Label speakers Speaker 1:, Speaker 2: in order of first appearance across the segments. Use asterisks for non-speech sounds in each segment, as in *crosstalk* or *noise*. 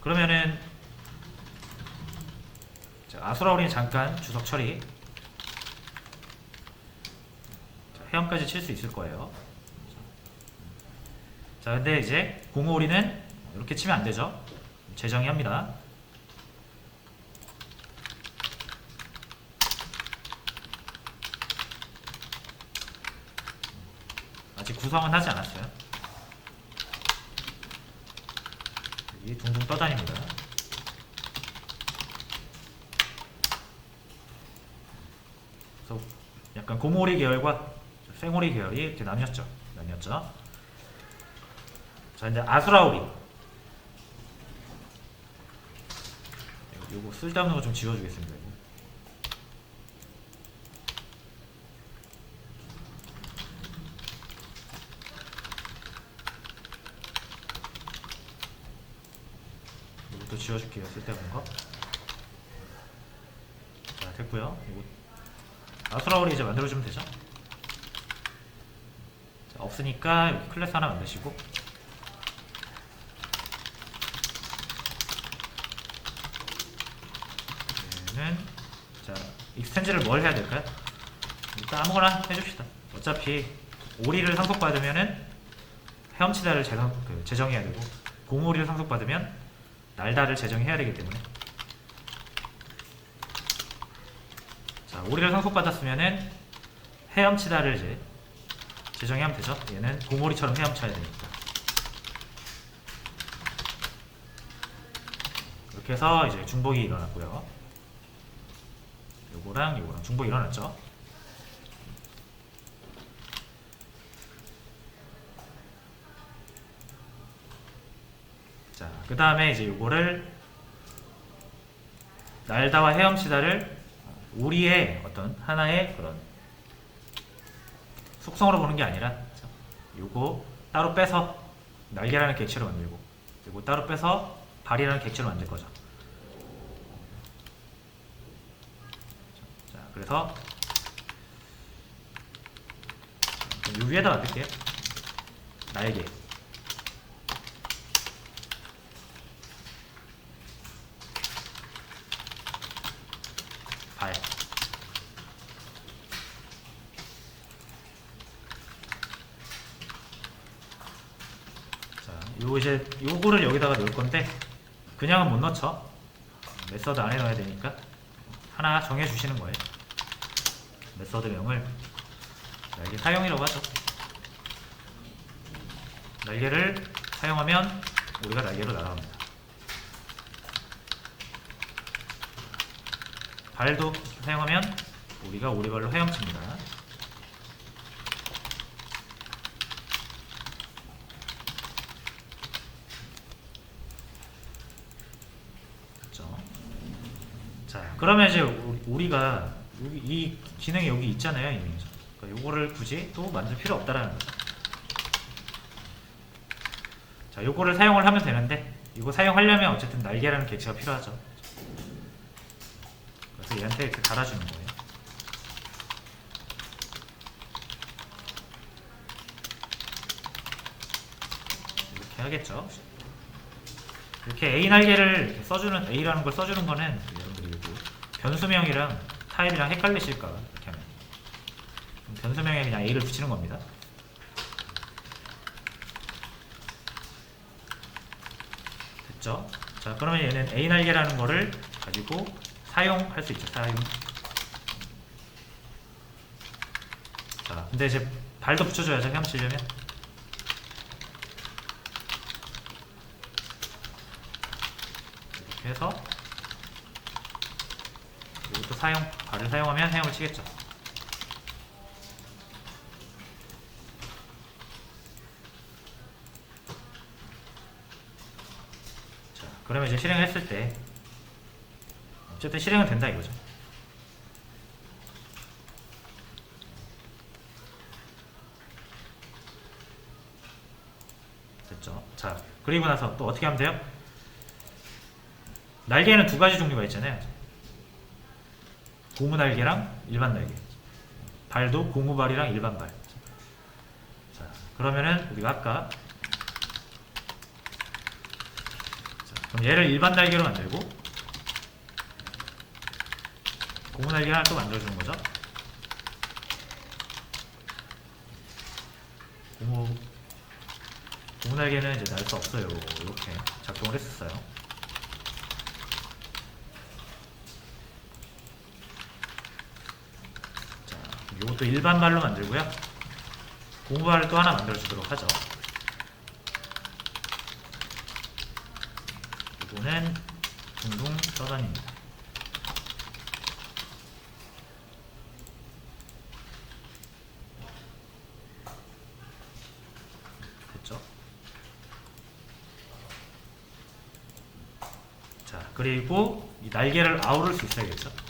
Speaker 1: 그러면은 자, 아수라우리는 잠깐 주석 처리. 자, 회원까지 칠 수 있을 거예요. 자, 근데 이제 공호오리는 이렇게 치면 안 되죠. 재정의 합니다. 아직 구성은 하지 않았어요. 여기 둥둥 떠다닙니다. 그래서 약간 고모리 계열과 생오리 계열이 이렇게 나뉘었죠. 나뉘었죠. 자 이제 아수라우리. 요- 요거 쓸데없는 거 좀 지워주겠습니다. 이거. 이것도 지워줄게요. 쓸데없는 거. 자 됐고요. 이거 아수라우리 이제 만들어주면 되죠. 자, 없으니까 여기 클래스 하나 만드시고 얘는 자 익스텐즈를 뭘 해야 될까요? 일단 아무거나 해줍시다. 어차피 오리를 상속받으면은 헤엄치다를 재정, 그, 재정해야 되고 공오리를 상속받으면 날다를 재정해야 되기 때문에 자 오리를 상속받았으면은 헤엄치다를 이제 재정하면 되죠. 얘는 공오리처럼 헤엄쳐야 되니까. 이렇게 해서 이제 중복이 일어났고요. 요거랑 요거랑 중복이 일어났죠. 자, 그 다음에 이제 요거를 날다와 헤엄치다를 우리의 어떤 하나의 그런 속성으로 보는 게 아니라 자, 요거 따로 빼서 날개라는 객체로 만들고 요거 따로 빼서 발이라는 객체로 만들 거죠. 자, 그래서 요 위에다 만들게요. 날개. 발. 자, 요 이제 요거를 여기다가 넣을 건데 그냥은 못 넣죠. 메서드 안에 넣어야 되니까 하나 정해 주시는 거예요. 메서드 명을 날개 사용이라고 하죠. 날개를 사용하면 우리가 날개로 날아갑니다. 발도 사용하면 우리가 오리발로 헤엄칩니다. 됐죠? 자, 그러면 이제 우- 우리가 여기 이 기능이 여기 있잖아요, 이미. 그러니까 요거를 굳이 또 만들 필요 없다라는 거죠. 자, 요거를 사용을 하면 되는데 이거 사용하려면 어쨌든 날개라는 객체가 필요하죠. 그래서 얘한테 이렇게 달아주는 거예요. 이렇게 하겠죠. 이렇게 A 날개를 이렇게 써주는 A라는 걸 써주는 거는 변수명이랑 타입이랑 헷갈리실까 봐 이렇게 하면 변수명에 그냥 A를 붙이는 겁니다. 됐죠? 자 그러면 얘는 A 날개라는 거를 가지고 사용할 수 있죠. 사용. 자 근데 이제 발도 붙여줘야죠. 헤엄치려면. 이렇게 해서 사용 발을 사용하면 헤엄을 치겠죠. 자, 그러면 이제 실행을 했을 때 어쨌든 실행은 된다 이거죠. 됐죠. 자, 그리고 나서 또 어떻게 하면 돼요? 날개는 두 가지 종류가 있잖아요. 고무 날개랑 일반 날개. 발도 고무 발이랑 일반 발. 자, 그러면은 우리가 아까 자, 그럼 얘를 일반 날개로 만들고 고무 날개 하나 또 만들어주는 거죠. 고무 고무 날개는 이제 날 수 없어요. 이렇게 작동을 했었어요. 자, 이것도 일반 발로 만들고요. 고무 발을 또 하나 만들어주도록 하죠. 이거는 둥둥 떠다닙니다. 됐죠? 자, 그리고 이 날개를 아우를 수 있어야겠죠?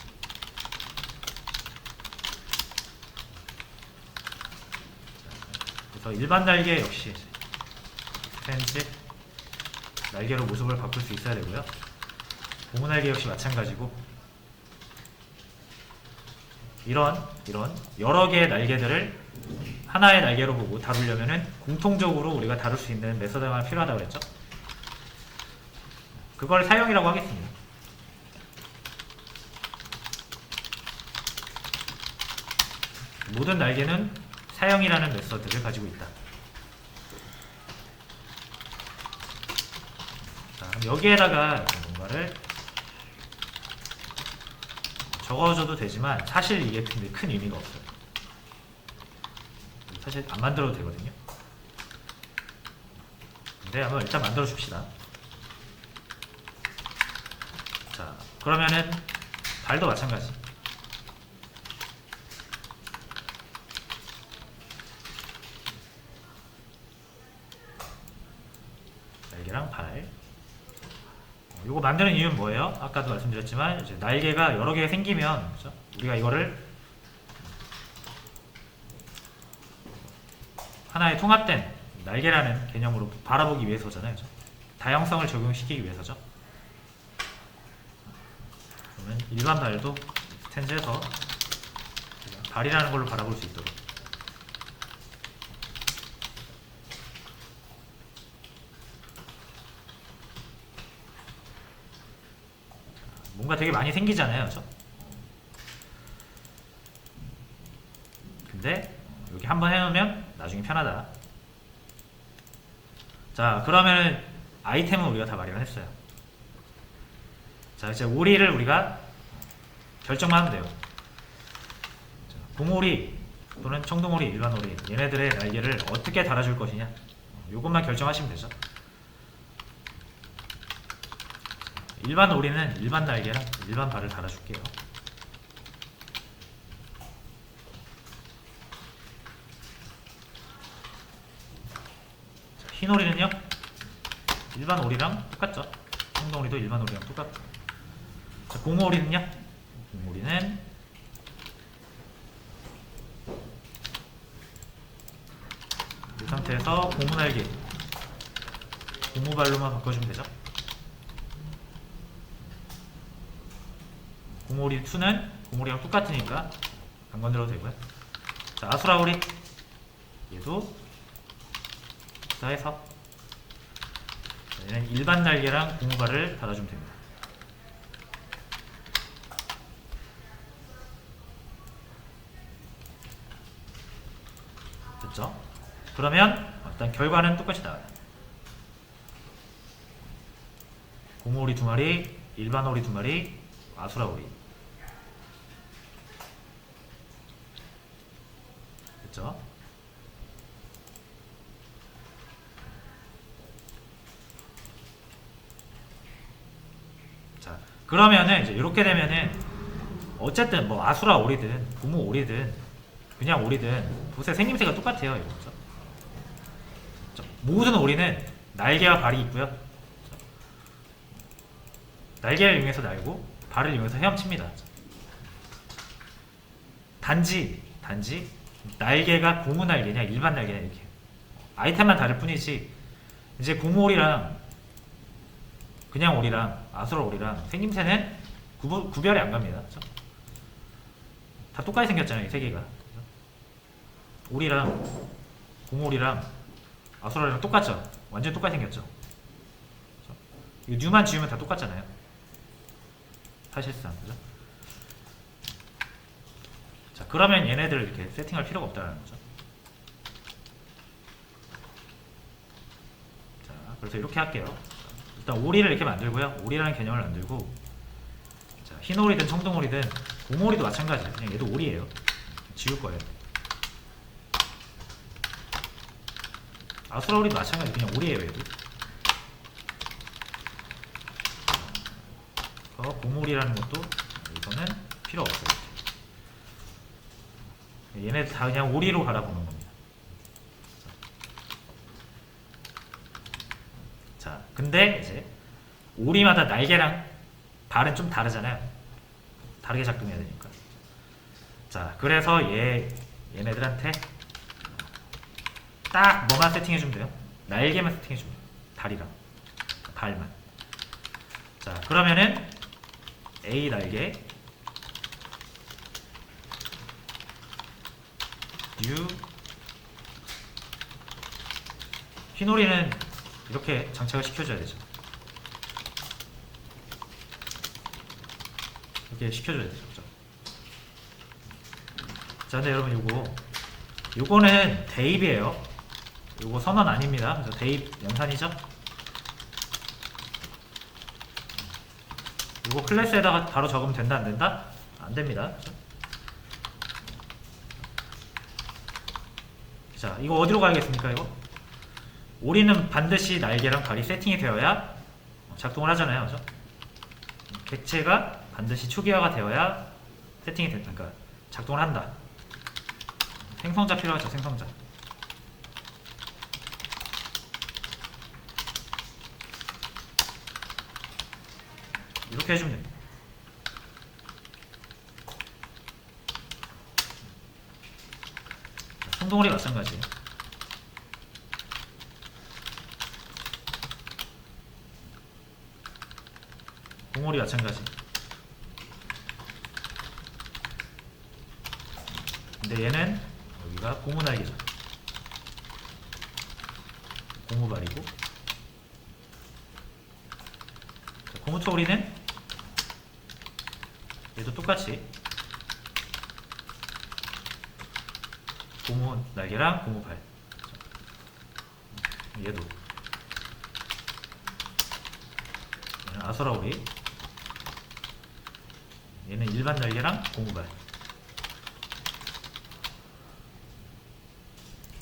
Speaker 1: 그래서 일반 날개 역시 스탠지 날개로 모습을 바꿀 수 있어야 되고요. 고무 날개 역시 마찬가지고 이런 이런 여러 개의 날개들을 하나의 날개로 보고 다루려면은 공통적으로 우리가 다룰 수 있는 메서드가 필요하다고 그랬죠. 그걸 사용이라고 하겠습니다. 모든 날개는 사용이라는 메서드를 가지고 있다. 자, 여기에다가 뭔가를 적어줘도 되지만 사실 이게 근데 큰 의미가 없어요. 사실 안 만들어도 되거든요. 근데 한번 일단 만들어 줍시다. 자, 그러면은 발도 마찬가지. 날개랑 발. 어, 요거 만드는 이유는 뭐예요? 아까도 말씀드렸지만 이제 날개가 여러 개 생기면 그죠? 우리가 이거를 하나의 통합된 날개라는 개념으로 바라보기 위해서잖아요. 그죠? 다양성을 적용시키기 위해서죠. 그러면 일반 발도 스탠즈에서 발이라는 걸로 바라볼 수 있도록 뭔가 되게 많이 생기잖아요. 그죠? 근데 여기 한번 해놓으면 나중에 편하다. 자, 그러면 아이템은 우리가 다 마련했어요. 자, 이제 오리를 우리가 결정만 하면 돼요. 자, 공오리 또는 청동오리, 일반 오리 얘네들의 날개를 어떻게 달아줄 것이냐 이것만 결정하시면 되죠. 일반 오리는 일반 날개랑 일반 발을 달아줄게요. 자, 흰 오리는요? 일반 오리랑 똑같죠? 청동 오리도 일반 오리랑 똑같고. 자, 공오 오리는요? 공오 오리는 이 상태에서 고무 날개, 고무 발로만 바꿔주면 되죠? 공오리 2는 공오리랑 똑같으니까 안 건드려도 되고요. 자, 아수라오리 얘도 자해서 얘는 일반 날개랑 고무발을 달아주면 됩니다. 됐죠? 그러면 일단 결과는 똑같이 나와요. 고무오리 두 마리, 일반 오리 두 마리, 아수라 오리. 됐죠? 자, 그러면은 이제 이렇게 되면은 어쨌든 뭐 아수라 오리든 고무 오리든 그냥 오리든 보세 생김새가 똑같아요, 이거. 그죠? 자, 모든 오리는 날개와 발이 있고요. 자, 날개를 이용해서 날고 발을 이용해서 헤엄칩니다. 단지 단지 날개가 고무 날개냐 일반 날개냐 이렇게 아이템만 다를 뿐이지 이제 고무 오리랑 그냥 오리랑 아수라 오리랑 생김새는 구분, 구별이 안 갑니다. 그죠? 다 똑같이 생겼잖아요, 이 세 개가. 그죠? 오리랑 고무 오리랑 아수라 오리랑 똑같죠? 완전 똑같이 생겼죠? 그죠? 이 뉴만 지우면 다 똑같잖아요. 사실상 그죠? 자 그러면 얘네들 이렇게 세팅할 필요가 없다는 거죠. 자 그래서 이렇게 할게요. 일단 오리를 이렇게 만들고요. 오리라는 개념을 만들고 자 흰 오리든 청동 오리든 공오리도 마찬가지. 그냥 얘도 오리예요. 지울 거예요. 아수라 오리도 마찬가지. 그냥 오리예요 얘도. 어, 고물이라는 것도 이거는 필요 없어요. 얘네 다 그냥 오리로 바라보는 겁니다. 자, 근데 이제 오리마다 날개랑 발은 좀 다르잖아요. 다르게 작동해야 되니까. 자, 그래서 얘 얘네들한테 딱 뭐만 세팅해주면 돼요. 날개만 세팅해주면 돼요. 다리랑 발만. 자, 그러면은 A 날개 U 흰오리는 이렇게 장착을 시켜줘야 되죠. 이렇게 시켜줘야 되죠. 그죠? 자, 근데 여러분 요거 요거는 대입이에요. 요거 선언 아닙니다. 그래서 대입 연산이죠. 이거 클래스에다가 바로 적으면 된다 안 된다? 안 됩니다. 그죠? 자, 이거 어디로 가야겠습니까? 이거 오리는 반드시 날개랑 발이 세팅이 되어야 작동을 하잖아요, 그죠? 객체가 반드시 초기화가 되어야 세팅이 된다. 그러니까 작동을 한다. 생성자 필요하죠, 생성자. 이렇게 해주면 됩니다. 자, 성동오리 마찬가지. 공오리 마찬가지. 근데 얘는 여기가 고무 날개죠. 고무발이고. 자, 고무초오리는 얘도 똑같이 고무 날개랑 고무 발. 얘도 아소라오리. 얘는 일반 날개랑 고무 발.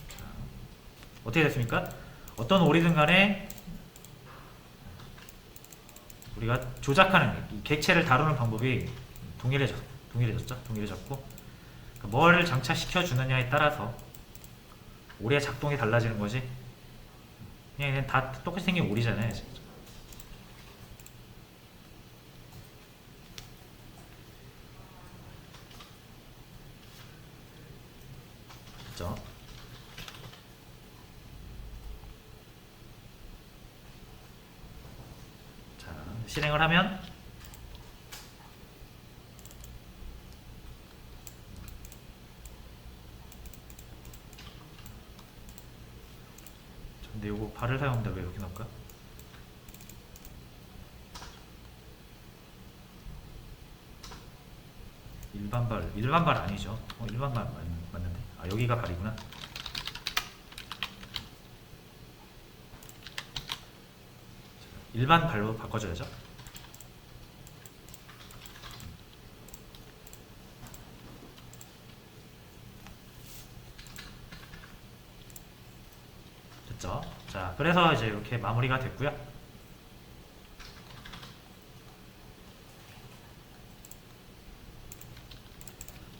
Speaker 1: 자, 어떻게 됐습니까? 어떤 오리든 간에 우리가 조작하는 이 객체를 다루는 방법이 동일해졌, 동일해졌죠? 동일해졌고 뭘 장착시켜 주느냐에 따라서 오리의 작동이 달라지는 거지. 그냥 다 똑같이 생긴 오리잖아요. 지금. 그죠? 자, 실행을 하면 근데 이거 발을 여기 나올까? 일반 발 일반 발 아니죠? 어, 일반 발 맞, 맞는데 아 여기가 발이구나. 일반 발로 바꿔줘야죠. 됐죠? 자, 그래서 이제 이렇게 마무리가 됐고요.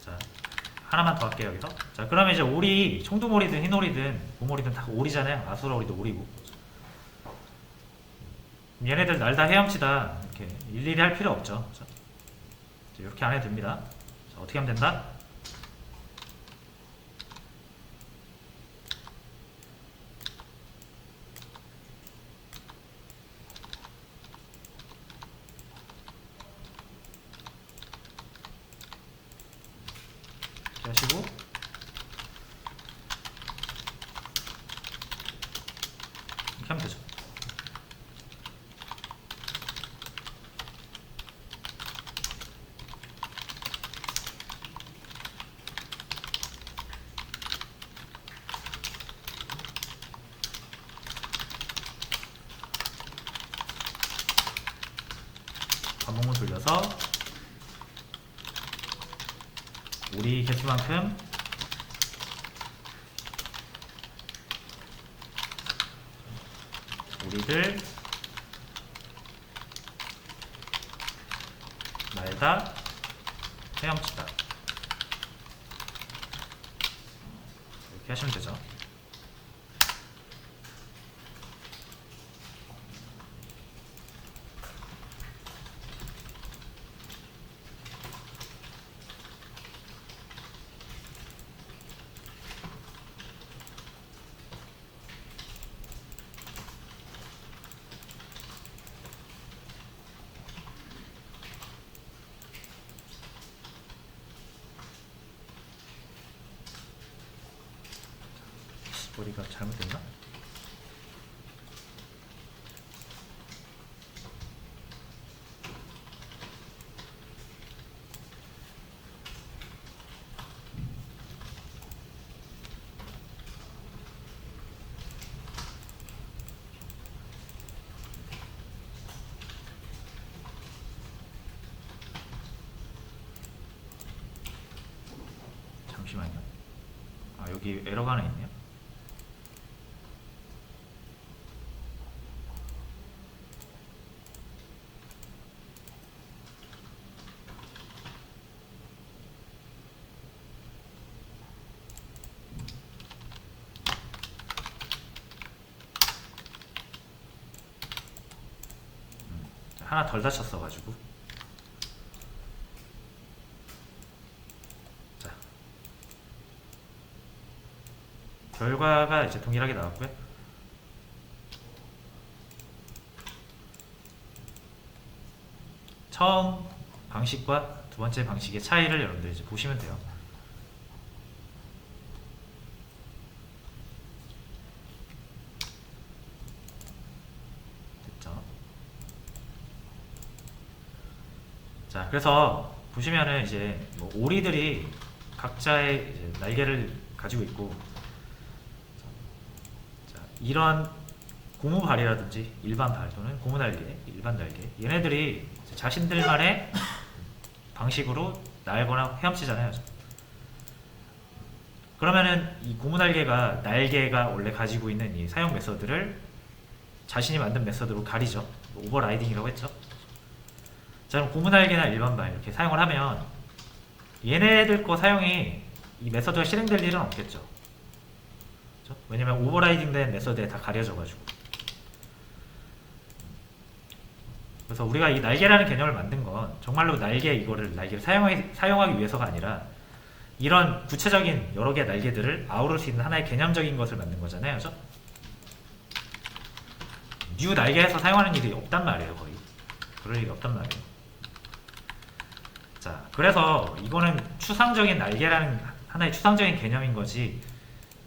Speaker 1: 자, 하나만 더 할게요 여기서. 자, 그러면 이제 오리, 청두오리든 흰오리든 고모리든 다 오리잖아요. 아수라오리도 오리고. 얘네들 날다 헤엄치다 이렇게 일일이 할 필요 없죠. 자, 이렇게 안 해도 됩니다. 자, 어떻게 하면 된다? 이렇게 하시고 이렇게 하면 되죠. 돌려서 우리 개수만큼 우리들 날다 헤엄치다 이렇게 하시면 되죠. 머리가 잘못됐나? 잠시만요. 아 여기 에러가 하나 있네요. 하나 덜 다쳤어가지고. 자. 결과가 이제 동일하게 나왔고요. 처음 방식과 두 번째 방식의 차이를 여러분들 이제 보시면 돼요 됐죠 자, 그래서 보시면은 이제 뭐 오리들이 각자의 날개를 가지고 있고, 자, 이런 고무발이라든지 일반 발 또는 고무 날개, 일반 날개, 얘네들이 자신들만의 방식으로 날거나 헤엄치잖아요. 그러면은 이 고무 날개가 날개가 원래 가지고 있는 이 사용 메서드를 자신이 만든 메서드로 가리죠. 오버라이딩이라고 했죠. 자 그럼 고무날개나 일반발 이렇게 사용을 하면 얘네들 거 사용이 이 메서드가 실행될 일은 없겠죠. 그죠? 왜냐면 오버라이딩 된 메서드에 다 가려져 가지고. 그래서 우리가 이 날개라는 개념을 만든 건 정말로 날개 이거를 날개를 사용하기, 사용하기 위해서가 아니라 이런 구체적인 여러 개의 날개들을 아우를 수 있는 하나의 개념적인 것을 만든 거잖아요. 그죠? 뉴 날개에서 사용하는 일이 없단 말이에요, 거의. 그럴 일이 없단 말이에요. 자, 그래서 이거는 추상적인 날개라는 하나의 추상적인 개념인 거지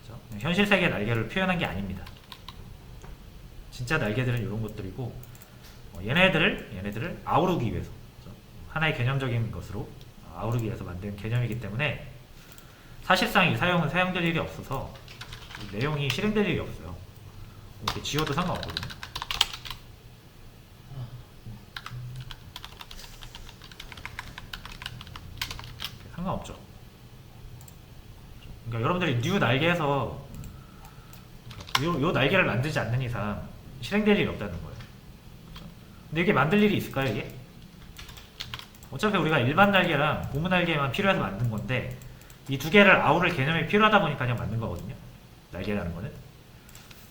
Speaker 1: 그죠? 현실 세계 의 날개를 표현한 게 아닙니다. 진짜 날개들은 이런 것들이고 어, 얘네들을 얘네들을 아우르기 위해서 그죠? 하나의 개념적인 것으로 아우르기 위해서 만든 개념이기 때문에 사실상 이 사용은 사용될 일이 없어서 이 내용이 실행될 일이 없어요. 이렇게 지워도 상관없거든요. 상관없죠. 그러니까 여러분들이 뉴 날개에서 요, 요 날개를 만들지 않는 이상 실행될 일이 없다는 거예요. 그죠? 근데 이게 만들 일이 있을까요, 이게? 어차피 우리가 일반 날개랑 고무 날개만 필요해서 만든 건데 이 두 개를 아우를 개념이 필요하다 보니까 그냥 만든 거거든요. 날개라는 거는.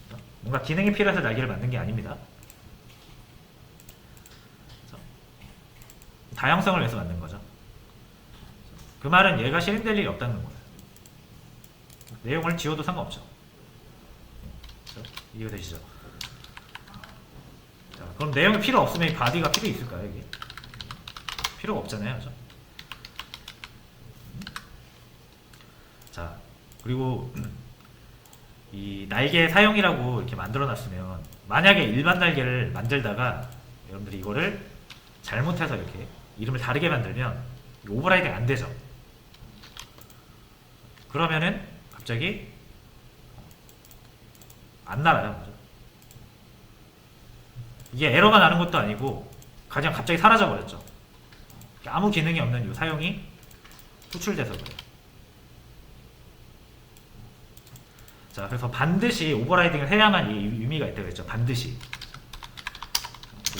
Speaker 1: 그죠? 뭔가 기능이 필요해서 날개를 만든 게 아닙니다. 그죠? 다양성을 위해서 만든 거죠. 그 말은 얘가 실행될 일이 없다는 거예요. 내용을 지워도 상관없죠. 그렇죠? 이해가 되시죠? 자, 그럼 내용이 필요 없으면 이 바디가 필요 있을까요, 이게? 필요가 없잖아요, 그죠? 자, 그리고 *clears throat* 이 날개 사용이라고 이렇게 만들어 놨으면 만약에 일반 날개를 만들다가 여러분들이 이거를 잘못해서 이렇게 이름을 다르게 만들면 오버라이딩 안 되죠. 그러면은 갑자기 안 날아요. 이게 에러가 나는 것도 아니고 그냥 갑자기 사라져 버렸죠. 아무 기능이 없는 이 사용이 호출돼서 그래요. 자, 그래서 반드시 오버라이딩을 해야만 이 의미가 있다고 했죠. 반드시.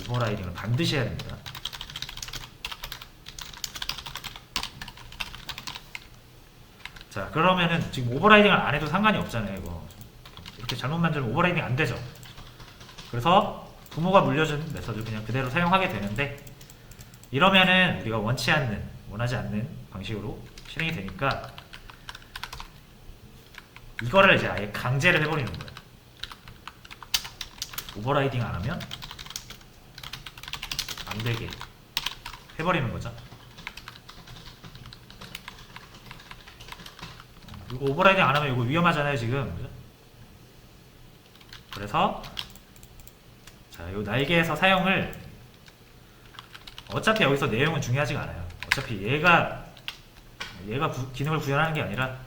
Speaker 1: 오버라이딩을 반드시 해야 됩니다. 자, 그러면은 지금 오버라이딩을 안 해도 상관이 없잖아요, 이거. 이렇게 잘못 만들면 오버라이딩 안 되죠. 그래서 부모가 물려준 메서드 그냥 그대로 사용하게 되는데 이러면은 우리가 원치 않는, 원하지 않는 방식으로 실행이 되니까 이거를 이제 아예 강제를 해버리는 거예요. 오버라이딩 안 하면 안 되게 해버리는 거죠. 오버라이딩 안 하면 이거 위험하잖아요 지금. 그래서 자, 이 날개에서 사용을 어차피 여기서 내용은 중요하지가 않아요. 어차피 얘가 얘가 구- 기능을 구현하는 게 아니라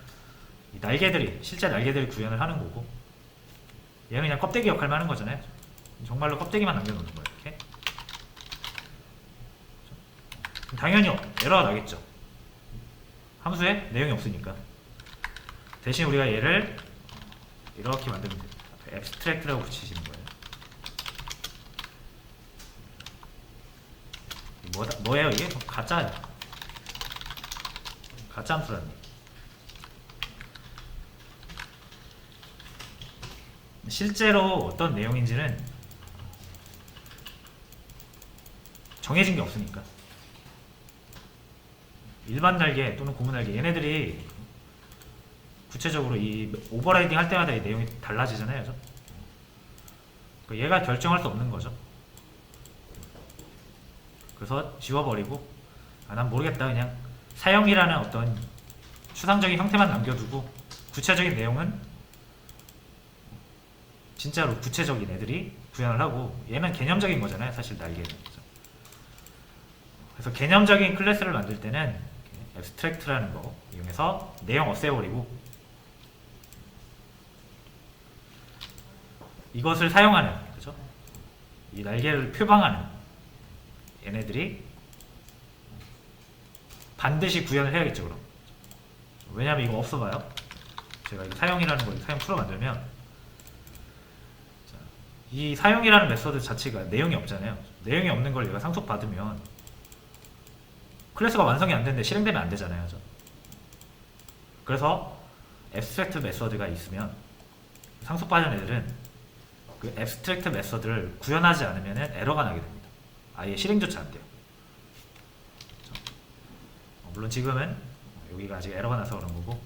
Speaker 1: 이 날개들이 실제 날개들이 구현을 하는 거고 얘는 그냥 껍데기 역할만 하는 거잖아요. 정말로 껍데기만 남겨놓는 거예요. 이렇게 당연히 에러가 나겠죠. 함수에 내용이 없으니까 대신 우리가 얘를 이렇게 만들면 돼요. 앱스트랙트라고 붙이시는 거예요. 뭐다, 뭐예요 이게? 가짜예요. 가짜 함수라는. 실제로 어떤 내용인지는 정해진 게 없으니까 일반 날개 또는 고무 날개 얘네들이 구체적으로 이 오버라이딩 할 때마다 이 내용이 달라지잖아요 그죠? 그 얘가 결정할 수 없는 거죠 그래서 지워버리고 아, 난 모르겠다 그냥 사형이라는 어떤 추상적인 형태만 남겨두고 구체적인 내용은 진짜로 구체적인 애들이 구현을 하고 얘는 개념적인 거잖아요 사실 날개는 그죠? 그래서 개념적인 클래스를 만들 때는 앱스트랙트라는 거 이용해서 내용 없애버리고 이것을 사용하는 그죠? 이 날개를 표방하는 얘네들이 반드시 구현을 해야겠죠 그럼 왜냐면 이거 없어봐요 제가 이거 사용이라는 걸 사용 프로 만들면 자, 이 사용이라는 메서드 자체가 내용이 없잖아요 내용이 없는 걸 얘가 상속받으면 클래스가 완성이 안 되는데 실행되면 안 되잖아요 저. 그래서 앱스트랙트 메서드가 있으면 상속받은 애들은 그 앱스트랙트 메서드를 구현하지 않으면 에러가 나게 됩니다. 아예 실행조차 안 돼요. 그렇죠? 어, 물론 지금은 여기가 아직 에러가 나서 그런 거고.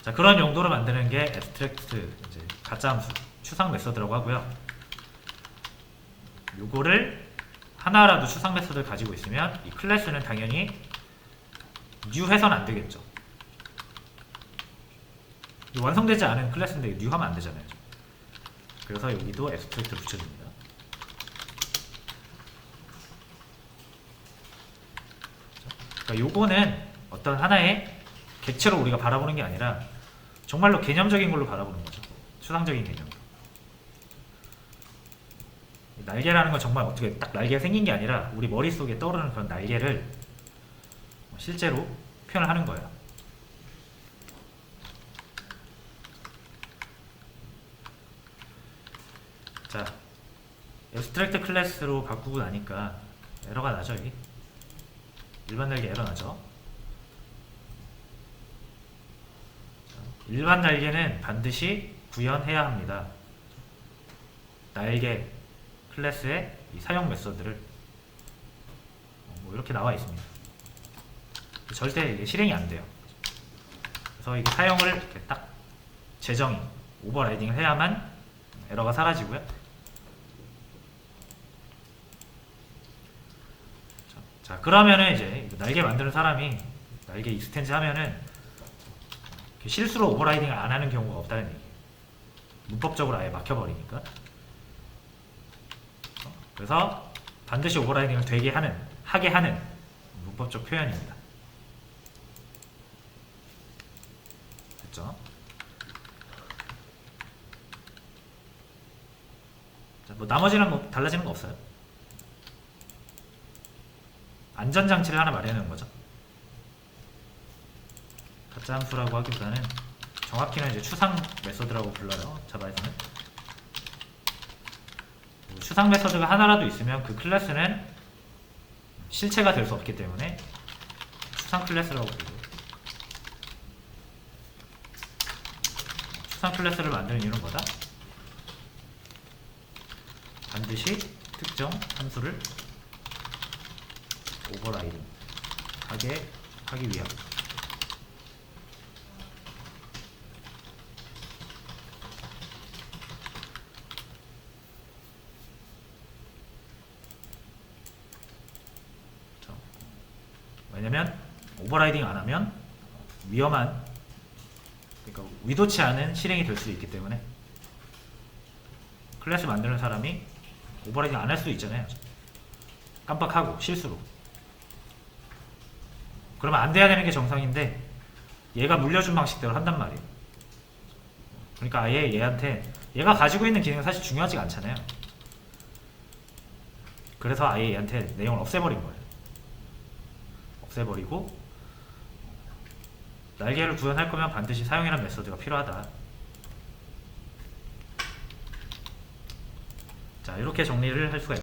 Speaker 1: 자 그런 용도로 만드는 게 앱스트랙트 이제 가짜 함수 추상 메서드라고 하고요. 요거를 하나라도 추상 메서드를 가지고 있으면 이 클래스는 당연히 new 해서는 안 되겠죠. 이 완성되지 않은 클래스인데 new 하면 안 되잖아요 그래서 여기도 앱스트랙트 붙여줍니다 그러니까 요거는 어떤 하나의 객체로 우리가 바라보는 게 아니라 정말로 개념적인 걸로 바라보는 거죠. 추상적인 개념. 날개라는 건 정말 어떻게 딱 날개가 생긴 게 아니라 우리 머릿속에 떠오르는 그런 날개를 실제로 표현을 하는 거예요. 자, 앱스트랙트 클래스로 바꾸고 나니까 에러가 나죠, 여기? 일반 날개 에러 나죠. 자, 일반 날개는 반드시 구현해야 합니다. 날개 클래스의 이 사용 메서드를 어, 뭐 이렇게 나와 있습니다. 절대 실행이 안 돼요. 그래서 이게 사용을 이렇게 딱 재정의 오버라이딩을 해야만 에러가 사라지고요. 자 그러면은 이제 날개 만드는 사람이 날개 익스텐즈 하면은 실수로 오버라이딩을 안 하는 경우가 없다는 얘기예요. 문법적으로 아예 막혀버리니까. 어, 그래서 반드시 오버라이딩을 되게 하는, 하게 하는 문법적 표현입니다. 됐죠? 자, 뭐 나머지는 뭐 달라지는 거 없어요. 안 안전장치를 하나 마련하는 거죠. 가짜 함수라고 하기보다는 정확히는 이제 추상 메소드라고 불러요. 자바에서는. 뭐 추상 메소드가 하나라도 있으면 그 클래스는 실체가 될 수 없기 때문에 추상 클래스라고 부르고 추상 클래스를 만드는 이유는 뭐다? 반드시 특정 함수를 오버라이딩 하게 하기 위함 자, 왜냐면 오버라이딩 안 하면 위험한 그러니까 의도치 않은 실행이 될 수 있기 때문에 클래스 만드는 사람이 오버라이딩 안 할 수도 있잖아요. 깜빡하고 실수로. 그러면 안 돼야 되는 게 정상인데 얘가 물려준 방식대로 한단 말이에요. 그러니까 아예 얘한테 얘가 가지고 있는 기능은 사실 중요하지가 않잖아요. 그래서 아예 얘한테 내용을 없애버린 거예요. 없애버리고 날개를 구현할 거면 반드시 사용이라는 메소드가 필요하다. 자 이렇게 정리를 할 수가 있